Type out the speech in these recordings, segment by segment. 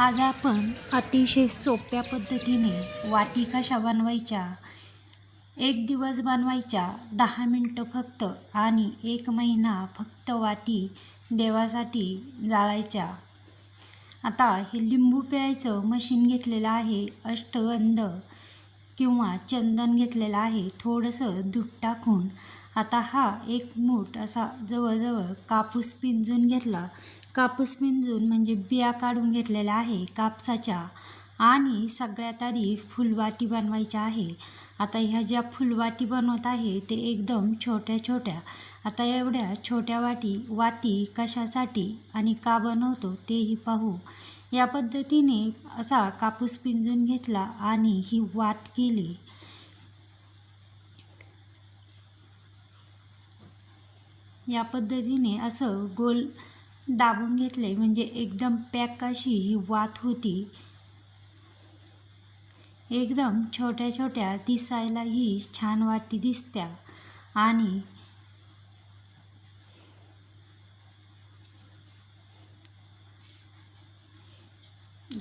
आज आपण अतिशय सोप्या पद्धतीने वाती कशा बनवायच्या एक दिवस बनवायच्या दहा मिनटं फक्त आणि एक महिना फक्त वाती देवासाठी जाळायच्या. आता हे लिंबू प्यायचं मशीन घेतलेलं आहे अष्टगंध किंवा चंदन घेतलेलं आहे थोडंसं दूध टाकून. आता हा एक मूठ असा जवळजवळ कापूस पिंजून घेतला कापूस पिंजून म्हणजे बिया काढून घेतलेल्या आहे कापसाच्या. आणि सगळ्यात आधी फुलवाती बनवायच्या आहे. आता ह्या ज्या फुलवाती बनवत आहे ते एकदम छोट्या छोट्या. आता एवढ्या छोट्या वाटी वाती कशासाठी आणि का बनवतो तेही पाहू. या पद्धतीने असा कापूस पिंजून घेतला आणि ही वात केली. या पद्धतीने असं गोल दाबून घेतले. म्हणजे एकदम पॅक अशी ही वात होती. एकदम छोट्या छोट्या दिसायलाही छान वाटी दिसत्या. आणि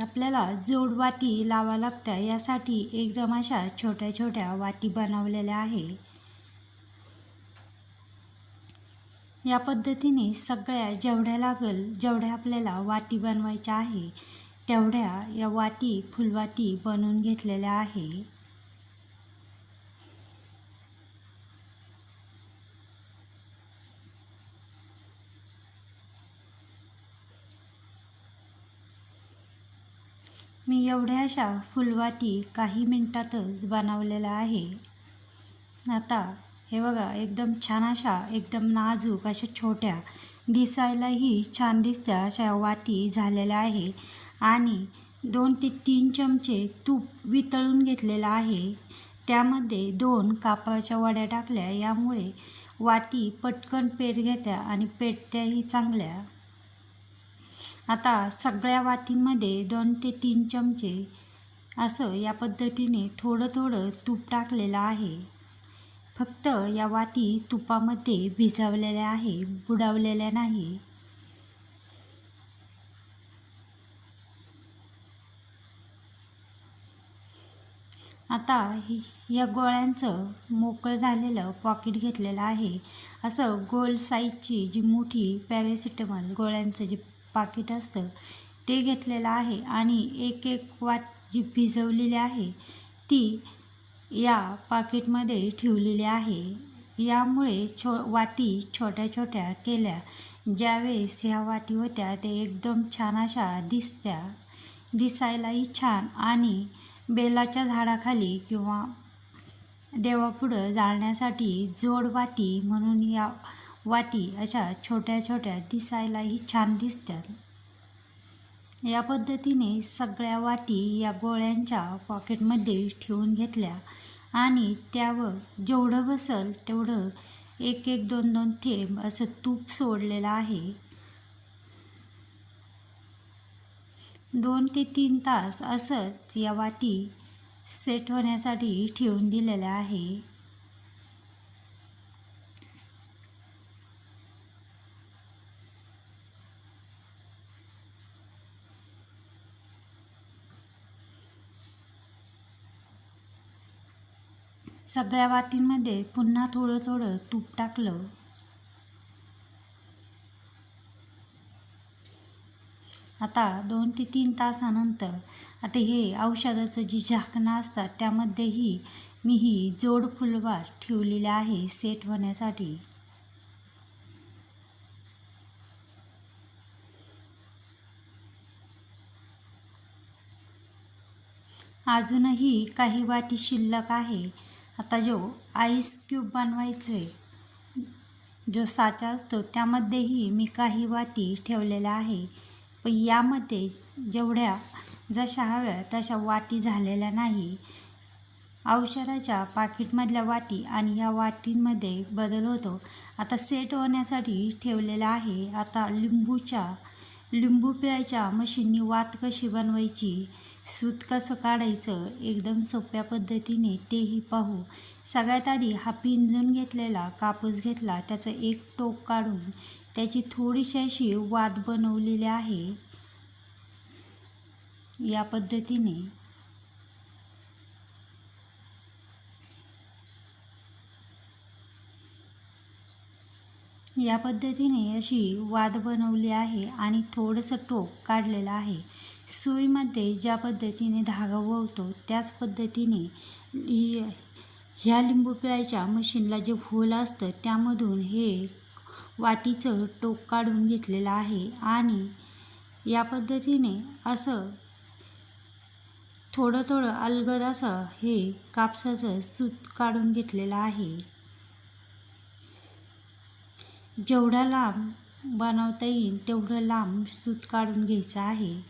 आपल्याला जोड वाती लावा लागत्या. यासाठी एकदम अशा छोट्या छोट्या वाती बनवलेल्या आहे. या पद्धतीने सगळ्या जेवढ्या लागल जेवढ्या आपल्याला वाती बनवायच्या आहे तेवढ्या या वाती फुलवाती बनवून घेतलेल्या आहे. मी एवढ्या अशा फुलवाती काही मिनटातच बनवलेल्या आहे. आता हे बघा एकदम छान अशा एकदम नाजूक अशा छोट्या दिसायलाही छान दिसत्या अशा वाती झालेल्या आहे. आणि दोन ते तीन चमचे तूप वितळून घेतलेलं आहे. त्यामध्ये दोन कापडाच्या वड्या टाकल्या यामुळे वाती पटकन पेट घेत्या आणि पेटत्याही चांगल्या. आता सगळ्या वातींमध्ये दोन ते तीन चमचे असं या पद्धतीने थोडं थोडं तूप टाकलेलं आहे. फक्त या वाती तुपामध्ये भिजवलेल्या आहे बुडावलेल्या नाही. आता ही या गोळ्यांचं मोकळं झालेलं पॉकेट घेतलेलं आहे. असं गोल साईजची जी मोठी पॅरेसिटेमॉल गोळ्यांचं जे पाकिट असतं ते घेतलेलं आहे. आणि एक एक वाट जी भिजवलेली आहे ती या पाकिटमध्ये ठेवलेले आहे. यामुळे छो वाटी छोट्या छोट्या केल्या. ज्यावेळेस ह्या वाटी होत्या ते एकदम छान अशा दिसत्या. दिसायलाही छान आणि बेलाच्या झाडाखाली किंवा देवापुढं जाळण्यासाठी जोड वाती म्हणून या वाती अशा छोट्या छोट्या दिसायलाही छान दिसतात या पद्धतीने सगळ्या वाती या गोळ्यांच्या पॉकेटमध्ये ठेवून घेतल्या आणि त्यावर जेवढं बसल तेवढं एक एक दोन दोन थेंब असं तूप सोडलेलं आहे. दोन ते तीन तास असंच या वाती सेट होण्यासाठी ठेवून दिलेल्या आहे. सगळ्या वाटींमध्ये पुन्हा थोडं थोडं तूप टाकलं. आता दोन ते तीन तासानंतर आता हे औषधाचं जी झाकणं असतात त्यामध्येही मी ही जोड फुलवार ठेवलेली आहे सेट होण्यासाठी. अजूनही काही वाटी शिल्लक आहे. आता जो आईस क्यूब बनवायचे जो साचा असतो त्यामध्येही मी काही वाटी ठेवलेल्या आहे. पण यामध्ये जेवढ्या जशा हव्या तशा वाटी झालेल्या नाही. औषधाच्या पाकिटमधल्या वाटी आणि या वाटींमध्ये बदल होतो. आता सेट होण्यासाठी ठेवलेला आहे. आता लिंबूच्या लिंबू प्यायच्या मशीननी वात कशी बनवायची? सूत कसं काढायचं? एकदम सोप्या पद्धतीने तेही पाहू. सगळ्यात आधी हा पिंजून घेतलेला कापूस घेतला. त्याचं एक टोक काढून त्याची थोडीशी अशी वात बनवलेली आहे. या पद्धतीने या पद्धतीने अशी वाद बनवली आहे आणि थोडंसं टोक काढलेलं आहे. सुईमध्ये ज्या पद्धतीने धागा वळतो त्याच पद्धतीने ह्या लिंबू पिळायच्या मशीनला जे होल असतं त्यामधून हे वातीचं टोक काढून घेतलेलं आहे आणि या पद्धतीने असं थोडं थोडं अलगद असं हे कापसाचं सूत काढून घेतलेलं आहे. जेवढा लांब बनवता येईल तेवढं लांब सूत काढून घ्यायचं आहे.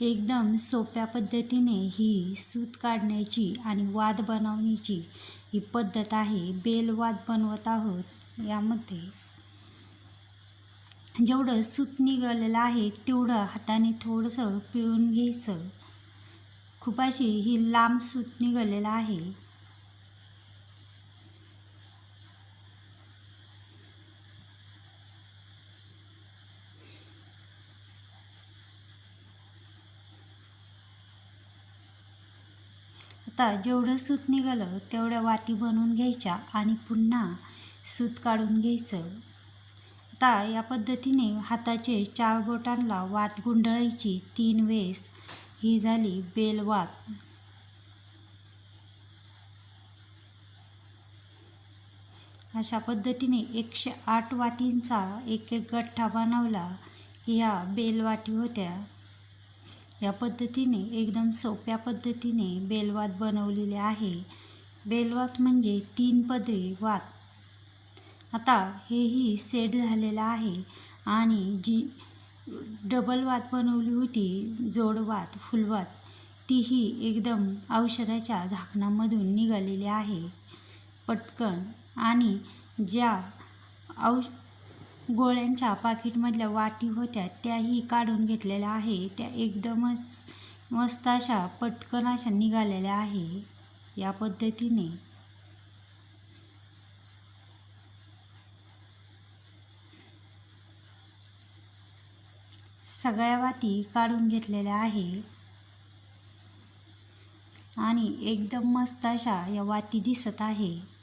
एकदम सोप्या पद्धतीने ही सूत काढण्याची आणि वाद बनवण्याची ही पद्धत आहे. बेलवाद बनवत आहोत यामध्ये. जेवढं सूत निघालेलं आहे तेवढं हाताने थोडंसं पिळून घ्यायचं. खूप अशी ही लांब सूत निघालेलं आहे. आता जेवढं सूत निघालं तेवढ्या वाती बनवून घ्यायच्या आणि पुन्हा सूत काढून घ्यायचं. आता या पद्धतीने हाताचे चार बोटांना वात गुंडळायची तीन वेस ही झाली बेलवात अशा पद्धतीने एकशे आठ वातींचा एक एक गठ्ठा बनवला. या बेलवाती होत्या. या पद्धतीने एकदम सोप्या पद्धतीने बेलवात बनवलेले आहे. बेलवात म्हणजे तीन पदे वात. आता हेही सेट झालेलं आहे आणि जी डबल वात बनवली होती जोडवात फुलवात तीही एकदम औषधाच्या झाकणामधून निघालेली आहे. पटकन आणि ज्या औ गोळ्यांच्या पाकिटमधल्या वाटी होत्या त्याही काढून घेतलेल्या आहे. त्या एकदमच मस्त अशा पटकन अशा निघालेल्या आहे. या पद्धतीने. सगळ्या वाती काढून घेतलेल्या आहे. आणि एकदम मस्त अशा या वाती दिसत आहे.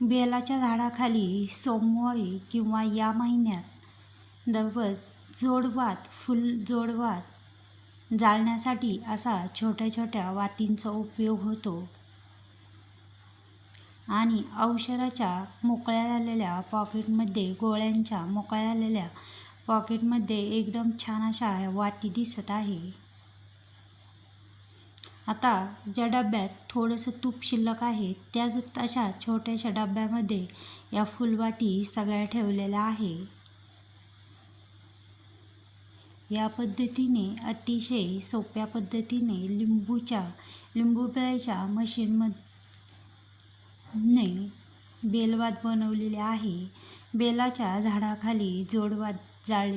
बेलाच्या झाडाखाली सोमवारी किंवा या महिन्यात दररोज जोडवात फुल जोडवात जाळण्यासाठी असा छोट्या छोट्या वातींचा उपयोग होतो. आणि औषधाच्या मोकळ्या झालेल्या पॉकेटमध्ये गोळ्यांच्या मोकळ्या झालेल्या पॉकेटमध्ये एकदम छान अशा वाती दिसत आहे. आता ज्या डब्यात थोडंसं तूप शिल्लक आहे त्याच तशा छोट्याशा डब्यामध्ये या फुलवाटी सगळ्या ठेवलेल्या आहे. या पद्धतीने अतिशय सोप्या पद्धतीने लिंबूच्या लिंबू पिळायच्या मशीनमध्ये बेलवाद बनवलेले आहे. बेलाच्या झाडाखाली जोडवाद जाळले